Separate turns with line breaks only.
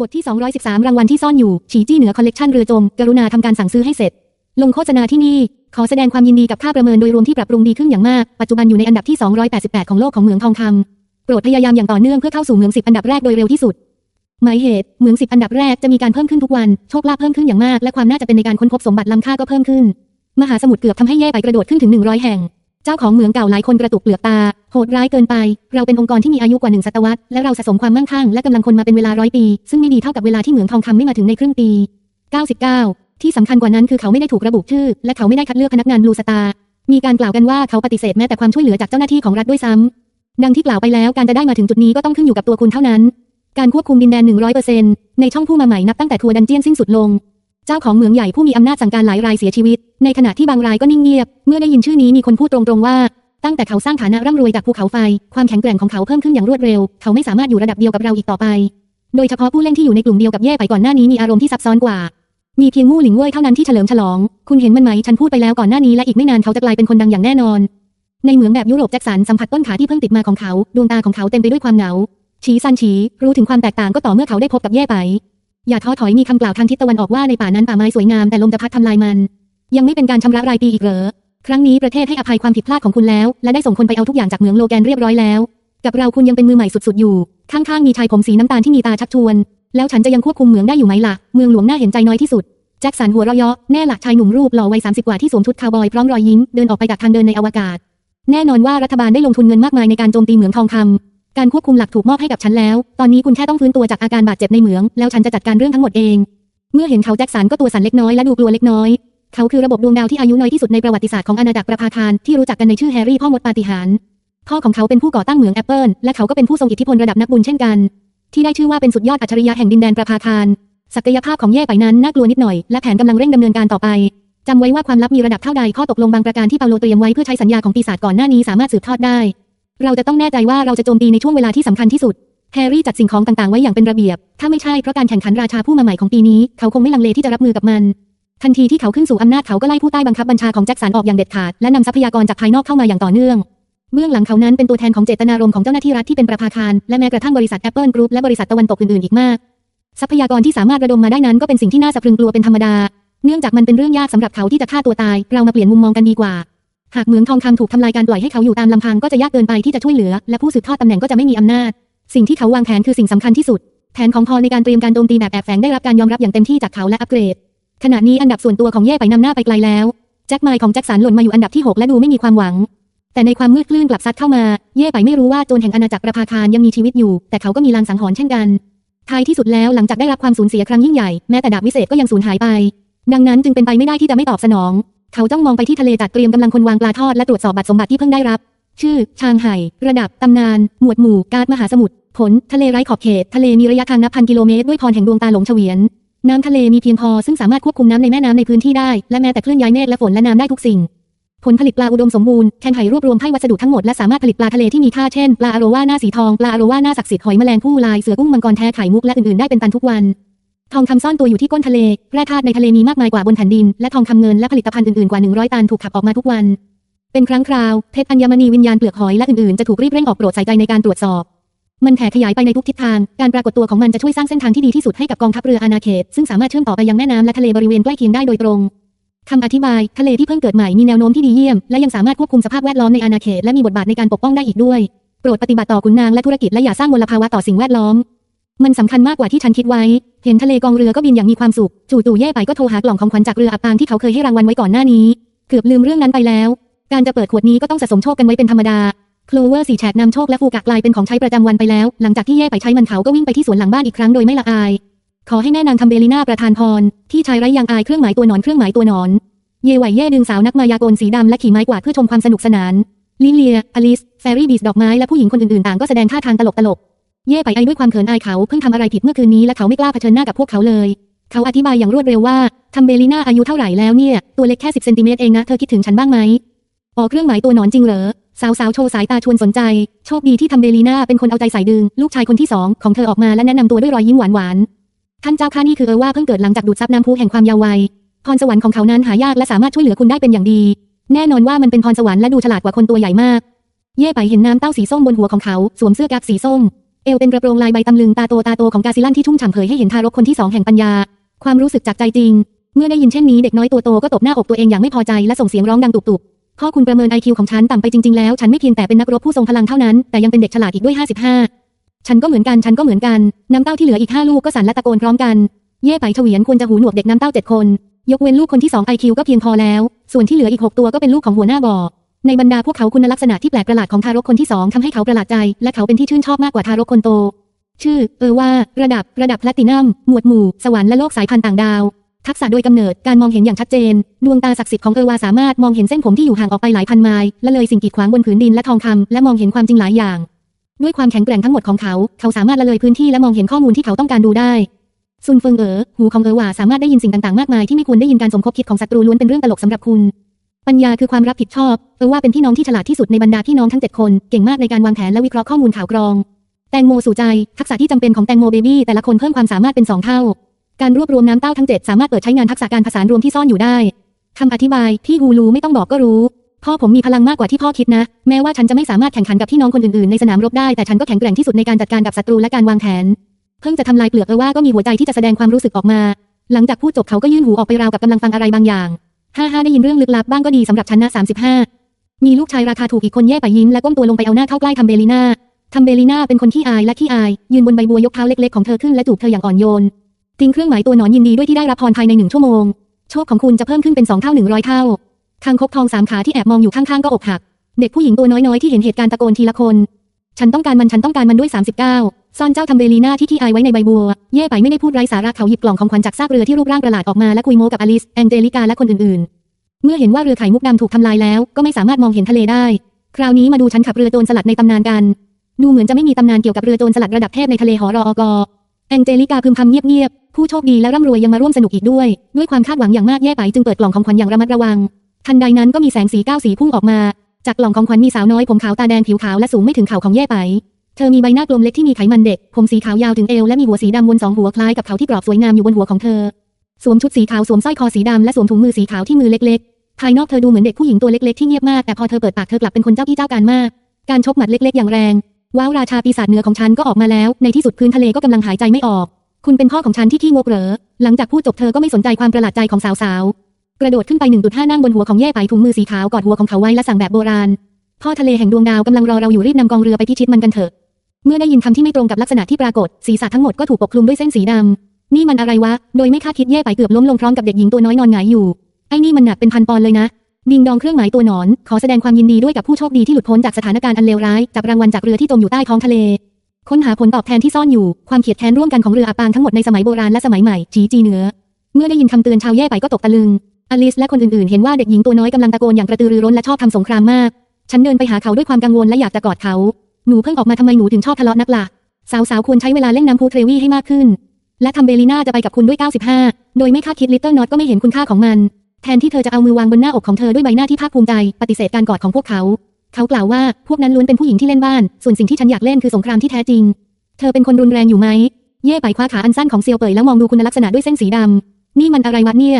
บทที่ 213 รางวัลที่ซ่อนอยู่ ฉีจี้เหนือคอลเลกชันเรือจม กรุณาทำการสั่งซื้อให้เสร็จ ลงโฆษณาที่นี่ ขอแสดงความยินดีกับค่าประเมินโดยรวมที่ปรับปรุงดีขึ้นอย่างมาก ปัจจุบันอยู่ในอันดับที่ 288 ของโลกของเหมืองทองคำโปรดพยายามอย่างต่อเนื่องเพื่อเข้าสู่เหมือง 10 อันดับแรกโดยเร็วที่สุด หมายเหตุ เหมือง 10 อันดับแรกจะมีการเพิ่มขึ้นทุกวัน โชคลาภเพิ่มขึ้นอย่างมาก และความน่าจะเป็นในการค้นพบสมบัติล้ำค่าก็เพิ่มขึ้น มหาสมุทรเกือบทำให้แย่ไปกระโดดขึ้นถึง 100 แห่ง เจ้าของเหมืองเก่าหลายคนกระตุกเปลือกตา หดร้ายเกินไป เราเป็นองค์กรที่มีอายุกว่าหนึ่งศตวรรษ และเราสะสมความมั่งคั่งและกำลังคนมาเป็นเวลาร้อยปี ซึ่งไม่ดีเท่ากับเวลาที่เหมืองทองคำไม่มาถึงในครึ่งปี 99 ที่สำคัญกว่านั้นคือเขาไม่ได้ถูกระบุชื่อ และเขาไม่ได้คัดเลือกพนักงานลูสตา มีการกล่าวกันว่าเขาปฏิเสธแม้แต่ความช่วยเหลือจากเจ้าหน้าที่ของรัฐด้วยซ้ำดังที่กล่าวไปแล้วการจะได้มาถึงจุดนี้ก็ต้องขึ้นอยู่กับตัวคุณเท่านั้น การควบคุมดินแดน 100%ในช่องผู้มาใหม่นับตั้งแต่ทัวร์ดันเจียนสิ้นสุดลงเจ้าของเหมืองใหญ่ผู้มีอำนาจสั่งการหลายรายเสียชีวิต ในขณะที่บางรายก็นิ่งเงียบ เมื่อได้ยินชื่อนี้มีคนพูดตรงๆว่า ตั้งแต่เขาสร้างฐานะร่ำรวยจากภูเขาไฟ ความแข็งแกร่งของเขาเพิ่มขึ้นอย่างรวดเร็ว เขาไม่สามารถอยู่ระดับเดียวกับเราอีกต่อไป โดยเฉพาะผู้เล่นที่อยู่ในกลุ่มเดียวกับแย่ไปก่อนหน้านี้มีอารมณ์ที่ซับซ้อนกว่า มีเพียงมู่หลิงเว่ยเท่านั้นที่เฉลิมฉลอง คุณเห็นมันไหม ฉันพูดไปแล้วก่อนหน้านี้และอีกไม่นานเขาจะกลายเป็นคนดังอย่างแน่นอน ในเหมืองแบบยุโรปแจ็คสันสัมผัสต้นขาที่เพิ่งติดมาของเขา ดวงตาของเขาเต็มไปด้วยความเหงาฉีซันฉีรู้ถึงความแตกต่างก็ต่อเมื่อเขาได้พบกับแย่ไปอย่าท้อถอยมีคำกล่าวทางทิศตะวันออกว่าในป่านั้นป่าไม้สวยงามแต่ลมจะพัดทำลายมัน ยังไม่เป็นการชำระรายปีอีกเหรอ ครั้งนี้ประเทศให้อภัยความผิดพลาดของคุณแล้ว และได้ส่งคนไปเอาทุกอย่างจากเหมืองโลแกนเรียบร้อยแล้ว กับเราคุณยังเป็นมือใหม่สุดๆอยู่ ข้างๆมีชายผมสีน้ำตาลที่มีตาชักชวน แล้วฉันจะยังควบคุมเมืองได้อยู่ไหมล่ะ เมืองหลวงน่าเห็นใจน้อยที่สุด แจ็คสันหัวเราะเยาะแน่หลักชายหนุ่มรูปหล่อวัย30กว่าที่สวมชุดคาวบอยพร้อมรอยยิ้มเดินออกไปจากทางเดินในอวกาศ แน่นอนว่ารัฐบาลได้ลงทุนเงินมากมายในการโจมตีเหมืองทองคำการควบคุมหลักถูกมอบให้กับฉันแล้ว ตอนนี้คุณแค่ต้องฟื้นตัวจากอาการบาดเจ็บในเหมือง แล้วฉันจะจัดการเรื่องทั้งหมดเอง เมื่อเห็นเขาแจ็คสันก็ตัวสั่นเล็กน้อยและดูกลัวเล็กน้อย เขาคือระบบดวงดาวที่อายุน้อยที่สุดในประวัติศาสตร์ของอาณาจักรประภาคารที่รู้จักกันในชื่อแฮร์รี่พ่อมดปาฏิหาริย์พ่อของเขาเป็นผู้ก่อตั้งเหมืองแอปเปิลและเขาก็เป็นผู้ทรงอิทธิพลระดับนักบุญเช่นกัน ที่ได้ชื่อว่าเป็นสุดยอดอัจฉริยะแห่งดินแดนประภาคารศักยภาพของแย่ไปนั้นน่ากลัวนิดหน่อย และแผนกำลังเร่งดำเนินการต่อไปจำไว้ว่าความลับมีระดับเท่าใดข้อตกลงบางประการที่เปาโลเตรียมไว้เพื่อใช้สัญญาของปีศาจก่อนหน้านี้สามารถสืบทอดได้ เราจะต้องแน่ใจว่าเราจะโจมตีในช่วงเวลาที่สำคัญที่สุดแฮร์รี่จัดสิ่งของต่างๆไว้อย่างเป็นระเบียบ ถ้าไม่ใช่เพราะการแข่งขันราชาผู้มาใหม่ของปีนี้ เขาคงไม่ลังเลที่จะรับมือกับมัน ทันทีที่เขาขึ้นสู่อำนาจเขาก็ไล่ผู้ใต้บังคับบัญชาของแจ็คสันออกอย่างเด็ดขาดและนำทรัพยากรจากภายนอกเข้ามาอย่างต่อเนื่องเบื้องหลังเขานั้นเป็นตัวแทนของเจตนารมณ์ของเจ้าหน้าที่รัฐที่เป็นประภาคาร และแม้กระทั่งบริษัท Apple Group และบริษัทตะวันตกอื่นๆอีกมาก ทรัพยากรที่สามารถระดมมาได้นั้นก็เป็นสิ่งที่น่าสะพรึงกลัวเป็นธรรมดา เนื่องจากมันเป็นเรื่องยากสำหรับเขาที่จะฆ่าตัวตาย เรามาเปลี่ยนมุมมองกันดีกว่า หากเหมืองทองคำถูกทำลายการปล่อยให้เขาอยู่ตามลำพังก็จะยากเกินไปที่จะช่วยเหลือ และผู้สืบทอดตำแหน่งก็จะไม่มีอำนาจ สิ่งที่เขาวางแผนคือสิ่งสำคัญที่สุด แผนของพอในการเตรียมการโจมตีแบบแอบแฝงได้รับการยอมรับอย่างเต็มที่จากเขาและอัปเกรด ขณะนี้อันดับส่วนตัวของเย่ไปนำหน้าไปไกลแล้ว แจ็คไมล์ของแจ็คสันหล่นมาอยู่อันดับที่ 6 และดูไม่มีความหวัง แต่ในความมืดคลื่นกลับซัดเข้ามา เย่ไปไม่รู้ว่าโจรแห่งอาณาจักรประภาคารยังมีชีวิตอยู่ แต่เขาก็มีลางสังหรณ์เช่นกันท้ายที่สุดแล้วหลังจากได้รับความสูญเสียครั้งยิ่งใหญ่แม้แต่ดาบวิเศษก็ยังสูญหายไป ดังนั้นจึงเป็นไปไม่ได้ที่จะไม่ตอบสนอง เขาจ้องมองไปที่ทะเลจัดเตรียมกำลังคนวางปลาทอดและตรวจสอบบัตรสมบัติที่เพิ่งได้รับ ชื่อ ชางไห่ ระดับตำนาน หมวดหมู่ การมหาสมุทรผล ทะเลไร้ขอบเขต ทะเลมีระยะทางนับพันกิโลเมตรด้วยพรแห่งดวงตาหลงเฉวียน น้ำทะเลมีเพียงพอซึ่งสามารถควบคุมน้ำในแม่น้ำในพื้นที่ได้ และแม้แต่เคลื่อนย้ายเมฆและฝนและน้ำได้ทุกสิ่ง ผลผลิตปลาอุดมสมบูรณ์แคนไห่รวบรวมให้วัสดุทั้งหมดและสามารถผลิตปลาทะเลที่มีค่าเช่น ปลาอโรวาหน้าสีทอง ปลาอโรวาหน้าศักดิ์สิทธิ์หอยแมลงผู้ลายเสือกุ้งมังกรแท้ไข่มุกและอื่นๆได้เป็นตันทุกวันทองคำซ่อนตัวอยู่ที่ก้นทะเล แร่ธาตุในทะเลมีมากมายกว่าบนแผ่นดิน และทองคำเงินและผลิตภัณฑ์อื่นๆ กว่า 100 ตันถูกขับออกมาทุกวัน เป็นครั้งคราว เพชรอัญมณีวิญญาณเปลือกหอยและอื่นๆ จะถูกรีบเร่งออกโปรดใส่ใจในการตรวจสอบ มันแผ่ขยายไปในทุกทิศทาง การปรากฏตัวของมันจะช่วยสร้างเส้นทางที่ดีที่สุดให้กับกองทัพเรืออาณาเขต ซึ่งสามารถเชื่อมต่อไปยังแม่น้ำและทะเลบริเวณใกล้เคียงได้โดยตรงคำอธิบาย ทะเลที่เพิ่งเกิดใหม่มีแนวโน้มที่ดีเยี่ยม และยังสามารถควบคุมสภาพแวดล้อมในอาณาเขตและมีบทบาทในการปกป้องได้อีกด้วย โปรดปฏิบัติต่อขุนนางและธุรกิจและอย่าสร้างมลภาวะต่อสิ่งแวดล้อม มันสำคัญมากกว่าที่ฉันคิดไว้ เห็นทะเลกองเรือก็บินอย่างมีความสุข จู่ๆแย่ไปก็โทรหากล่องของขวัญจากเรืออับปางที่เขาเคยให้รางวัลไว้ก่อนหน้านี้ เกือบลืมเรื่องนั้นไปแล้ว การจะเปิดขวดนี้ก็ต้องสะสมโชคกันไว้เป็นธรรมดา คลูเวอร์สีแฉกนำโชคและฟูกะกลายเป็นของใช้ประจำวันไปแล้ว หลังจากที่แย่ไปใช้มันเขาก็วิ่งไปที่สวนหลังบ้านอีกครั้งโดยไม่ละอาย ขอให้แม่นางทำเบลิน่าประทานพร ที่ชายไร้ยางอายเครื่องหมายตัวหนอนเครื่องหมายตัวหนอน เย่ไหวเย่ดึงสาวนักมายากลสีดำและขี่ไม้กวาดเพื่อชมความสนุกสนาน ลิเลียอลิสแฟรี่บีสดอกไม้และผู้หญิงคนอื่นๆต่างก็แสดงท่าทางตลกๆเย่ไปไอด้วยความเขินอายเขาเพิ่งทำอะไรผิดเมื่อคืนนี้และเขาไม่กล้าเผชิญหน้ากับพวกเขาเลย เขาอธิบายอย่างรวดเร็วว่าทำเบลิน่าอายุเท่าไหร่แล้วเนี่ยตัวเล็กแค่สิบเซนติเมตรเองนะเธอคิดถึงฉันบ้างไหมออกเครื่องหมายตัวหนอนจริงเหรอ สาวๆโชว์สายตาชวนสนใจ โชคดีที่ทำเบลีนาเป็นคนเอาใจใส่ดึง ลูกชายคนที่สองของเธอออกมาและแนะนำตัวด้วยรอยยิ้มหวานๆท่านเจ้าข้านี่คือเออว่าเพิ่งเกิดหลังจากดูดซับน้ำพุแห่งความยาววัยพรสวรรค์ของเขานั้นหายากและสามารถช่วยเหลือคุณได้เป็นอย่างดี แน่นอนว่ามันเป็นพรสวรรค์และดูฉลาดกว่าคนตัวใหญ่มาก เย่ไปเห็นน้ำเต้าสีส้มบนหัวของเขาสวมเสื้อกั๊กสีส้ม เอวเป็นกระโปรงลายใบตำลึงตาโตตาโตของกาซิลันที่ชุ่มฉ่ำเผยให้เห็นทารกคนที่สองแห่งปัญญา ความรู้สึกจากใจจริง เมื่อได้ยินเช่นนี้เด็กน้อยตัวโตก็ตบหน้าอกตัวเองอย่างไม่พอใจและส่งเสียงร้องดังตุบๆ พ่อคุณประเมินไอคิวของฉันต่ำไปจริงๆแล้ว ฉันไม่เพียงแต่เป็นนักรบผู้ทรงพลังเท่านั้น แต่ยังเป็นเด็กฉลาดอีกด้วย 55 ฉันก็เหมือนกัน ฉันก็เหมือนกัน น้ำเต้าที่เหลืออีกห้าลูกก็สั่นและตะโกนพร้อมกัน เย่ไปเฉวียนควรจะหูหนวกเด็กน้ำเต้าเจ็ดคน ยกเว้นลูกคนที่สองไอคิวก็เพียงพอแล้ว ส่วนที่เหลืออีกหกตัวก็เป็นลูกของหัวหน้าบ่อ ในบรรดาพวกเขาคุณลักษณะที่แปลกประหลาดของทารกคนที่สองทำให้เขาประหลาดใจ และเขาเป็นที่ชื่นชอบมากกว่าทารกคนโต ชื่อ เออว่า ระดับ ระดับแพลตินัม หมวดหมู่ สวรรค์และโลกสายพันธุ์ต่างดาว ทักษะโดยกำเนิด การมองเห็นอย่างชัดเจน ดวงตาศักดิ์สิทธิ์ของเอวาสามารถมองเห็นเส้นผมที่อยู่ห่างออกไปหลายพันไมล์และเลยสิ่งกีดขวางบนผืนดินและทองคำและมองเห็นความจริงหลายอย่าง ด้วยความแข็งแกร่งทั้งหมดของเขา เขาสามารถละเลยพื้นที่และมองเห็นข้อมูลที่เขาต้องการดูได้ซุนเฟิงเอ๋อหูของเอวาสามารถได้ยินสิ่งต่างๆมากมายที่ไม่ควรได้ยินการสมคบคิดของศัตรูล้วนเป็นเรื่องตลกสำหรับคุณปัญญาคือความรับผิดชอบเออว่าเป็นพี่น้องที่ฉลาดที่สุดในบรรดาพี่น้องทั้งเจ็ดคน เก่งมากในการวางแผนและวิเคราะห์ข้อมูลข่าวกรอง แตงโมสู่ใจ ทักษะที่จำเป็นของแตงโมเบบี้แต่ละคนเพิ่มความสามารถเป็นสองเท่า การรวบรวมน้ำเต้าทั้งเจ็ดสามารถเปิดใช้งานทักษะการผสานรวมที่ซ่อนอยู่ได้คำอธิบายที่ฮูลูไม่ต้องบอกก็รู้ พ่อผมมีพลังมากกว่าที่พ่อคิดนะ แม้ว่าฉันจะไม่สามารถแข่งขันกับพี่น้องคนอื่นๆในสนามรบได้แต่ฉันก็แข็งแกร่งที่สุดในการจัดการกับศัตรูและการวางแผน เพิ่งจะทำลายเปลือกเออว่าก็มีหัวใจที่จะแสดงความรู้สึกออกมา หลังจากพูดจบเขาก็ยื่นหูออกไปราวกับกำลังฟังอะไรบางอย่างฮ่าฮ่าได้ยินเรื่องลึกลับบ้างก็ดีสำหรับฉันนะสามสิบห้ามีลูกชายราคาถูกอีกคนแย่ไปยิ้มและก้มตัวลงไปเอาหน้าเข้าใกล้ทำเบลีน่าทำเบลีน่าเป็นคนขี้อายและขี้อาย ยืนบนใบบัวยกเท้าเล็กๆของเธอขึ้นและจูบเธออย่างอ่อนโยน ทิ้งเครื่องหมายตัวหนอนยินดีด้วยที่ได้รับพรภายในหนึ่งชั่วโมง โชคของคุณจะเพิ่มขึ้นเป็นสองเท่าหนึ่งร้อยเท่าคางคกทองสามขาที่แอบมองอยู่ข้างๆก็อกหัก เด็กผู้หญิงตัวน้อยๆที่เห็นเหตุการณ์ตะโกนทีละคน ฉันต้องการมันฉันต้องการมันด้วย 39 ซ่อนเจ้าทำเบลีน่าที่ขี้อายไว้ในใบบัว เย่ไปไม่ได้พูดไร้สาระเขาหยิบกล่องของขวัญจากซากเรือที่รูปร่างประหลาดออกมาและคุยโม้กับอลิสแองเจลิกาและคนอื่นๆ เมื่อเห็นว่าเรือไข่มุกดำถูกทำลายแล้ว ก็ไม่สามารถมองเห็นทะเลได้ คราวนี้มาดูฉันขับเรือโจรสลัดในตำนานกัน ดูเหมือนจะไม่มีตำนานเกี่ยวกับเรือโจรสลัดระดับเทพในทะเลหอรออกแองเจลิกาพึมพำเงียบๆ ผู้โชคดีและร่ำรวยยังมาร่วมสนุกอีกด้วย ด้วยความคาดหวังอย่างมากแย่ไปจึงเปิดกล่องของขวัญอย่างระมัดระวัง ทันใดนั้นก็มีแสงสีก้าวสีพุ่งออกมา จากกล่องของขวัญมีสาวน้อยผมขาวตาแดงผิวขาวและสูงไม่ถึงเข่าของแย่ไป เธอมีใบหน้ากลมเล็กที่มีไขมันเด็ก ผมสีขาวยาวถึงเอวและมีหัวสีดำวนสองหัวคล้ายกับเขาที่กรอบสวยงามอยู่บนหัวของเธอ สวมชุดสีขาวสวมสร้อยคอสีดำและสวมถุงมือสีขาวที่มือเล็กๆ ภายนอกเธอดูเหมือนเด็กผู้หญิงตัวเล็กๆที่เงียบมากแต่พอเธอเปิดปากเธอกลับเป็นคนเจ้าที่เจ้าการมาก การชกหมัดเล็ก ๆ อย่างแรงว้าวราชาปีศาจเหนือของฉันก็ออกมาแล้ว ในที่สุดพื้นทะเลก็กำลังหายใจไม่ออก คุณเป็นพ่อของฉันที่ขี้งกเหรอ หลังจากพูดจบเธอก็ไม่สนใจความประหลาดใจของสาวๆ กระโดดขึ้นไป 1.5 นั่งบนหัวของแย่ไปถุงมือสีขาวกอดหัวของเขาไว้และสั่งแบบโบราณ พ่อทะเลแห่งดวงดาวกำลังรอเราอยู่รีบนำกองเรือไปพิชิตมันกันเถอะ เมื่อได้ยินคำที่ไม่ตรงกับลักษณะที่ปรากฏ ศีรษะทั้งหมดก็ถูกปกคลุมด้วยเส้นสีดำนี่มันอะไรวะ โดยไม่คาดคิดแย่ไปเกือบล้มลงพร้อมกับเด็กหญิงตัวน้อยนอนหงายอยู่ ไอ้นี่มันหนักเป็นพันปอนด์เลยนะดิงดองเครื่องหมายตัวหนอน ขอแสดงความยินดีด้วยกับผู้โชคดีที่หลุดพ้นจากสถานการณ์อันเลวร้าย จับรางวัลจากเรือที่จมอยู่ใต้ท้องทะเล ค้นหาผลตอบแทนที่ซ่อนอยู่ ความเขียดแค้นร่วมกันของเรืออับปางทั้งหมดในสมัยโบราณและสมัยใหม่ จีจีเหนือ เมื่อได้ยินคำเตือนชาวแย่ไปก็ตกตะลึง อลิสและคนอื่นๆ เห็นว่าเด็กหญิงตัวน้อยกำลังตะโกนอย่างกระตือรือร้นและชอบทำสงครามมาก ฉันเดินไปหาเขาด้วยความกังวลและอยากจะกอดเขา หนูเพิ่งออกมาทำไมหนูถึงชอบทะเลาะนักล่ะ สาวๆ ควรใช้เวลาเล่นน้ำพูเทรวี่ให้มากขึ้น และทำเบลีน่าจะไปกับคุณด้วย 95 โดยไม่คาดคิดลิตเติ้ลน็อตก็ไม่เห็นคุณค่าของมัน แทนที่เธอจะเอามือวางบนหน้าอกของเธอด้วยใบหน้าที่ภาคภูมิใจ ปฏิเสธการกอดของพวกเขา เขากล่าวว่าพวกนั้นล้วนเป็นผู้หญิงที่เล่นบ้าน ส่วนสิ่งที่ฉันอยากเล่นคือสงครามที่แท้จริง เธอเป็นคนรุนแรงอยู่ไหม เย่ไปคว้าขาอันสั้นของเซียวเป่ยแล้วมองดูคุณลักษณะด้วยเส้นสีดำนี่มันอะไรวะเนี่ย